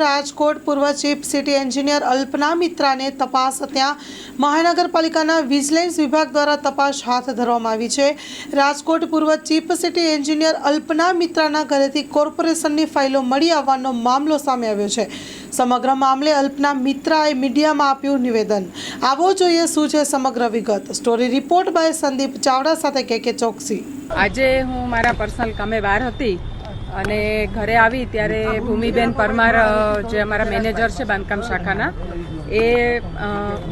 રાજકોટ પૂર્વ chief city engineer Alpana મિત્રાને તપાસ ત્યાં મહાનગરપાલિકાના વિજિલન્સ વિભાગ દ્વારા તપાસ હાથ ધરવામાં આવી છે. રાજકોટ પૂર્વ ચીફ સિટી એન્જિનિયર અલ્પના મિત્રાના ઘરેથી કોર્પોરેશનની ફાઇલો મળી આવવાનો મામલો સામે આવ્યો છે. સમગ્ર મામલે અલ્પના મિત્રાએ મીડિયામાં આપ્યું નિવેદન. આવો જોઈએ શું છે સમગ્ર વિગત. Story report by Sandeep Chavda સાથે કે કે ચોકસી. આજે હું મારા પર્સનલ કમે બહાર હતી. અને ઘરે આવી ત્યારે ભૂમિબેન પરમાર જે અમારા મેનેજર છે બાંધકામ શાખાના, એ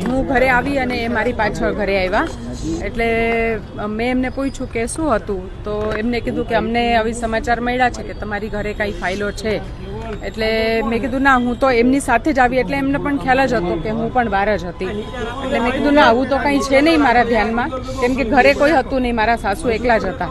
હું ઘરે આવી અને એ મારી પાછળ ઘરે આવ્યા. એટલે મેં એમને પૂછ્યું કે શું હતું? તો એમને કીધું કે અમને આવી સમાચાર મળ્યા છે કે તમારી ઘરે કાંઈ ફાઇલો છે. એટલે મેં કીધું, ના, હું તો એમની સાથે જ આવી. એટલે એમને પણ ખ્યાલ જ હતો કે હું પણ બહાર જ હતી. એટલે મેં કીધું, ના, આવું તો કંઈ છે નહીં મારા ધ્યાનમાં. કેમ કે ઘરે કોઈ હતું નહીં, મારા સાસુ એકલા જ હતા.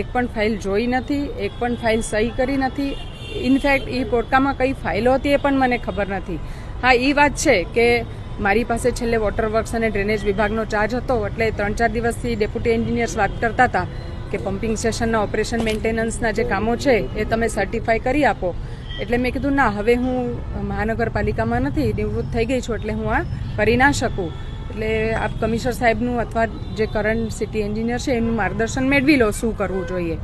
એક પણ ફાઇલ જોઈ નથી, એક પણ ફાઇલ સહી કરી નથી. ઇનફેક્ટ એ પોટકામાં કઈ ફાઇલો હતી એ પણ મને ખબર નથી. હા એ વાત છે કે મારી પાસે છેલ્લે વોટર વર્ક્સ અને ડ્રેનેજ વિભાગનો ચાર્જ હતો, એટલે ત્રણ ચાર દિવસથી ડેપ્યુટી એન્જિનિયર્સ વાત કરતા હતા કે પમ્પિંગ સ્ટેશનના ઓપરેશન મેન્ટેનન્સના જે કામો છે એ તમે સર્ટિફાઈ કરી આપો. એટલે મેં કીધું, ના, હવે હું મહાનગરપાલિકામાં નથી, નિવૃત્ત થઈ ગઈ છું, એટલે હું આ કરી ના શકું. એટલે આપ કમિશનર સાહેબનું અથવા જે કરંટ સિટી એન્જિનિયર છે એનું માર્ગદર્શન મેળવી લો શું કરવું જોઈએ.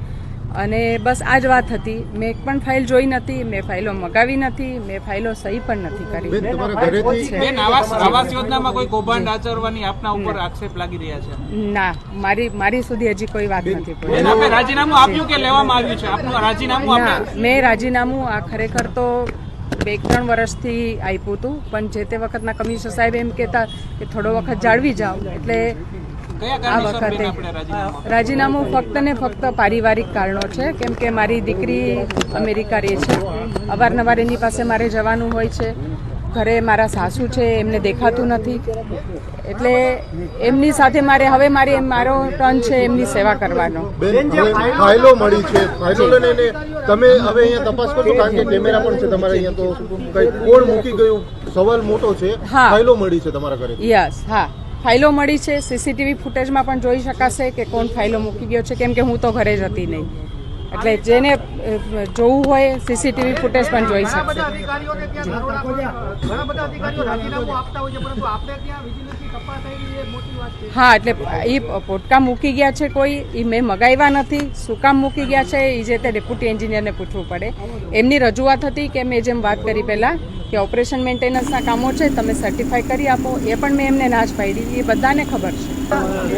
અને બસ આ જ વાત હતી. મેં એક પણ ફાઇલ જોઈ નથી મેં ફાઇલો મગાવી નથી મેં ફાઇલો સહી પણ નથી કરી. બેન તમારા ઘરેથી છે. બેન આવાસ આવાસ યોજનામાં કોઈ કૌભાંડ આચરવાની આપના ઉપર આક્ષેપ લાગી રહ્યા છે? ના મારી મારી સુધી હજી કોઈ વાત નથી પડી રાજીનામું આપ્યું કે લેવામાં આવ્યું છે? આપનું રાજીનામું મેં રાજીનામું આ ખરેખર તો બે ત્રણ વર્ષથી આપ્યું હતું. પણ જે તે વખતના કમિશનર સાહેબ એમ કહેતા કે થોડો વખત જાળવી જાઓ. એટલે આ વખતે રાજીનામું ફક્ત ને ફક્ત પારિવારિક કારણો છે. કેમ કે મારી દીકરી અમેરિકા રહે છે. અવારનવાર એની પાસે મારે જવાનું હોય છે. ઘરે મારા સાસુ છે એમને દેખાતું નથી. એટલે એમની સાથે મારે હવે મારે મારો ટર્ન છે એમની સેવા કરવાનો. ફાઇલો મળી છે ફાઇલો લઈને તમે હવે અહીંયા તપાસ કરો કારણ કે કેમેરા પણ છે તમારે અહીંયા તો કઈ કોણ મૂકી ગયું? સવાલ મોટો છે. ફાઇલો મળી છે તમારા ઘરે. યસ હા. ફાઇલો મળી છે સીસીટીવી ફૂટેજમાં પણ જોઈ શકાશે કે કોણ ફાઇલો મૂકી ગયો છે કેમ કે હું તો ઘરે જ હતી નહીં. એટલે જેને જોવું હોય સીસીટીવી ફૂટેજ પણ જોઈ શકશે. હા એટલે એ પોટકા મૂકી ગયા છે કોઈ એ મેં મગાવ્યા નથી શું કામ મૂકી ગયા છે એ જે તે ડેપ્યુટી એન્જિનિયરને પૂછવું પડે. એમની રજૂઆત હતી કે મેં જેમ વાત કરી પહેલાં કે ઓપરેશન મેન્ટેનન્સના કામો છે તમે સર્ટિફાઈ કરી આપો એ પણ મેં એમને ના જ પાડી એ બધાને ખબર છે.